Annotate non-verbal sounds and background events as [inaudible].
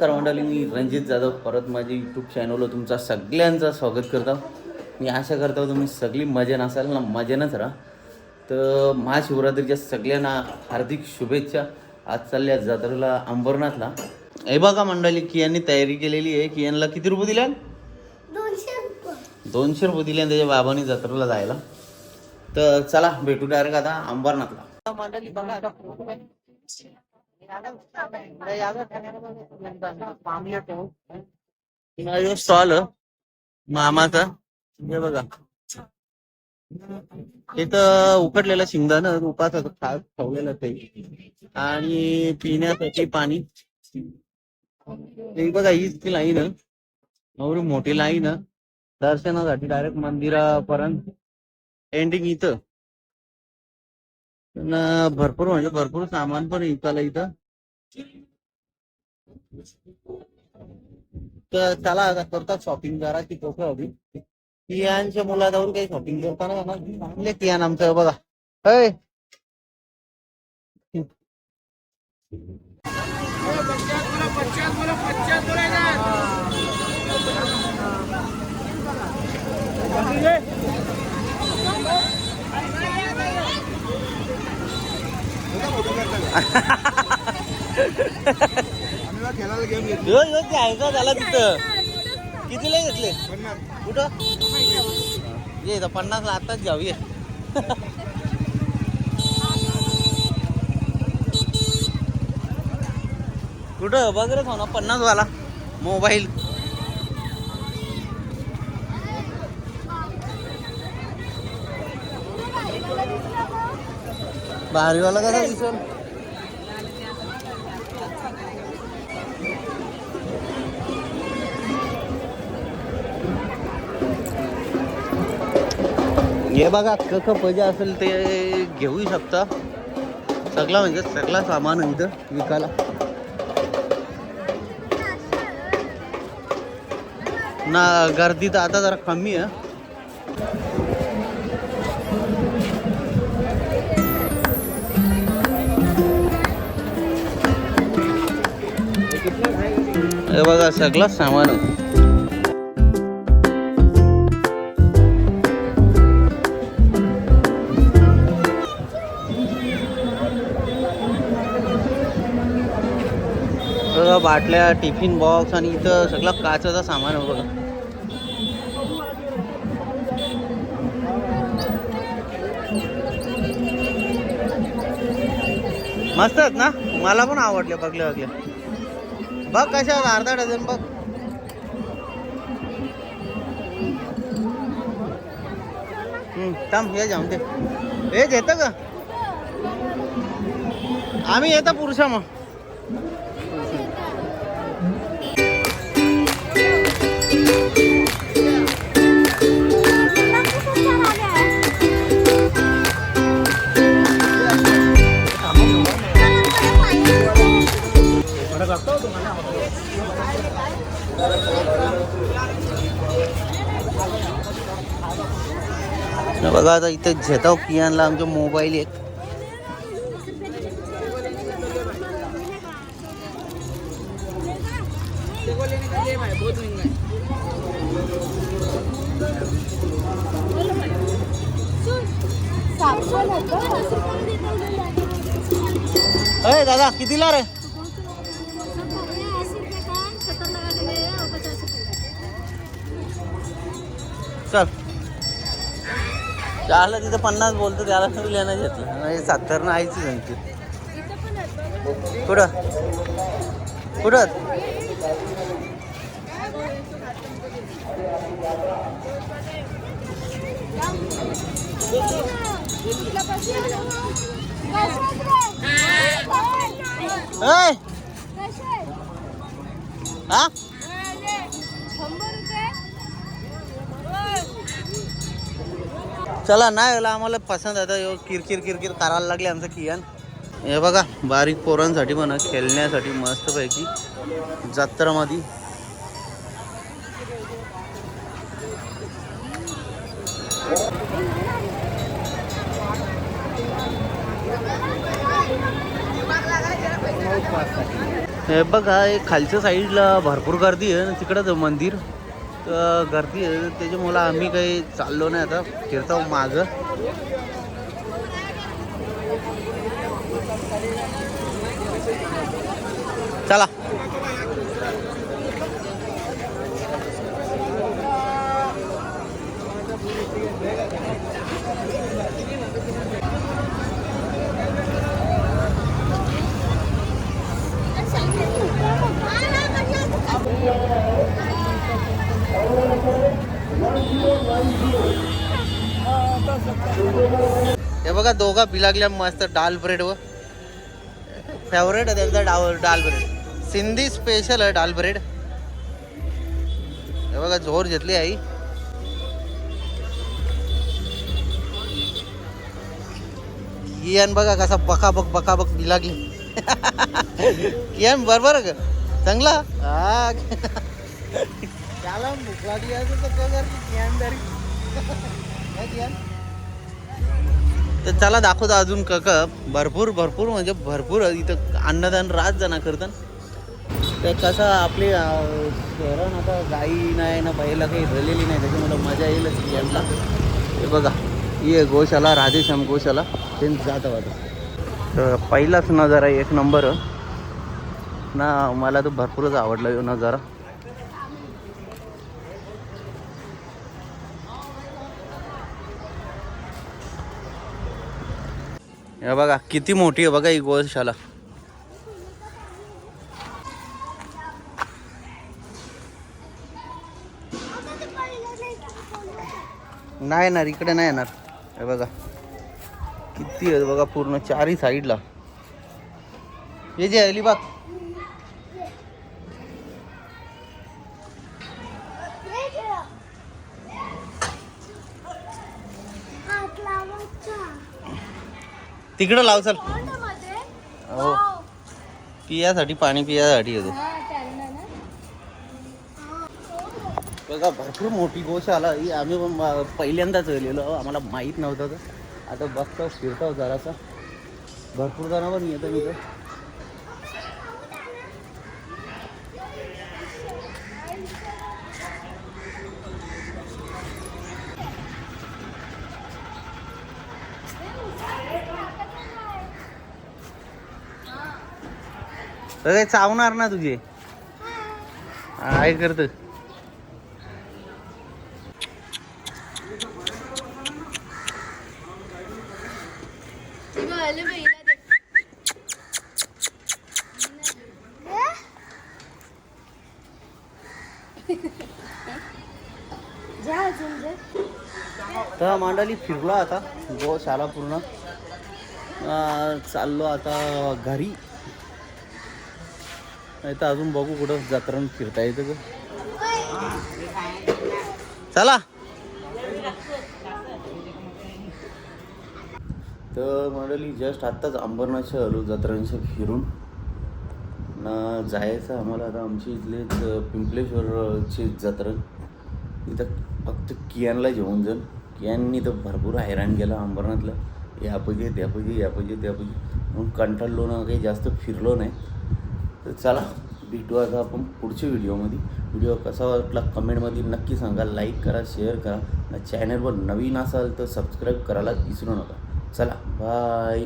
नमस्कार मंडळी मी रणजित जाधव. परत माझ्या यूट्यूब चॅनलवर तुमचा सगळ्यांचं स्वागत करतो. मी आशा करतो तुम्ही सगळी मजेन असाल ना मजेनच राहा. तर महाशिवरात्रीच्या सगळ्यांना हार्दिक शुभेच्छा. आज चालल्या जत्रेला अंबरनाथला. हे बघा मंडळी कियांनी तयारी केलेली आहे कियांना किती रुपये दिल्या दोनशे रुपये. दिले त्याच्या बाबांनी जत्रेला जायला. तर चला भेटू डायरेक्ट आता अंबरनाथला. मंडळी बघा आता. स्टॉल मामाचा. हे बघा. इथं उकडलेला शिंगदाणा उपास खास ठेवलेलं ते. आणि पिण्यासाठी पाणी. हे बघा हीच ती लाईन एवढी मोठी लाईन दर्शनासाठी डायरेक्ट मंदिरापर्यंत. एंडिंग इथं. भरपूर म्हणजे भरपूर सामान पण विकायला इथं. तर चला आता करतात शॉपिंग जरा की लोक हवी कियांच्या मुलाजवळ काही शॉपिंग करताना ना चांगले कियान आमचं बघा. अय ह्यो ह्यो ते आहे का झाला तिथं. कितीला घेतले? कुठं? ये इथं पन्नासला आताच जाऊ ये कुठं? बघ रे ना पन्नास वाला. मोबाईल. भारीवाला कसा दिसल? हे बघा कसं पाहिजे असेल ते घेऊ शकता. सगळा म्हणजे सगळा सामान इथं विकायला. ना गर्दी तर आता जरा कमी आहे. हे बघा सगळा सामान सगळं बाटल्या टिफिन बॉक्स आणि इथं सगळं काचाचा सामान आहे बघा. मस्त आहेत ना? मला पण आवडले बघले बघले. बघ कशा अर्धा डझन बघ. थांब हे जाऊन दे. हेच येतं का? आम्ही येतं पुरुषा मग बघा आता इथं झेताव कियानला आमचा मोबाईल एक अय दादा कितीला रे? चल. त्याला तिथं पन्नास बोलतो त्याला तरी लेणं घेतलं. नाही सत्तर ना आईची त्यांची. कुठं? कुठं? ऐ हा चला नाही आला आम्हाला पसंत आता ह्यो किरकिर किरकिर करायला लागले आमचं कियान हे बघा बारीक पोरांसाठी म्हणा खेळण्यासाठी मस्त पैकी जत्रामध्ये हे बघा हे खालच्या साईडला भरपूर गर्दी आहे तिकडंच मंदिर तर गर्दी आहे. त्याच्यामुळं आम्ही काही चाललो नाही आता फिरतो मागं चला हे बघा दोघा बिलागल्या मस्त डाल ब्रेड व फेवरेट आहे त्यांचा डाल डाल ब्रेड सिंधी स्पेशल आहे डाल ब्रेड हे बघा जोर घेतली आई. इयान बघा कसा बकाबक बकाबक बिलागली इयान बरोबर आहे का? चांगला? त्याला भूक लागली असेल तर? [laughs] तर चला दाखवतो अजून कक भरपूर भरपूर म्हणजे भरपूर इथं अन्नदान रात जाणं करतात. तर कसं आपली अं, शहरात आता गाई नाही ना बैला काही झालेली नाही त्याच्यामुळं मजा येईलच यांना. हे बघा ये गोशाला राधेश्याम गोशाला ते जात वाटत. तर पहिलाच नजारा एक नंबर. ना मला तर भरपूरच आवडला यो नजारा. हे बघा किती मोठी आहे बघा ही गोशाला नाही येणार इकडे नाही येणार. हे बघा किती आहे बघा पूर्ण चारही साईडला हे जे अलिबाग तिकडं लाव चल. हो पियासाठी पाणी पियासाठी येतो. बघा भरपूर मोठी गोशाला ही आम्ही पहिल्यांदाच गेलेलो. आम्हाला माहीत नव्हतं तर आता बघतो फिरतो जरासा. भरपूर जण पण येतं मी तर काही चावणार ना तुझे. काय करत तर मांडाली फिरलो आता गोशाला पूर्ण. चाललो आता घरी. नाही तर अजून बघू कुठं जत्रा फिरता येतं का. चला. तर मंडळी जस्ट आत्ताच अंबरनाथच्या आलो जत्रांशी फिरून ना जायचं आम्हाला आता आमची इथलेच पिंपलेश्वरची जत्रा. इथं फक्त कियानला जेवून जाईल. कियाननी तर भरपूर हैराण केलं अंबरनाथला. या पाहिजे त्या पाहिजे या पाहिजे त्या पाहिजे म्हणून कंटाळलो ना काही जास्त फिरलो नाही. तर चला भेटू आता आपण पुढच्या व्हिडिओमध्ये. व्हिडिओ कसा वाटला कमेंटमध्ये नक्की सांगा लाईक करा शेअर करा. ना चॅनलवर नवीन असाल तर सबस्क्राईब करायला विसरू नका. चला बाय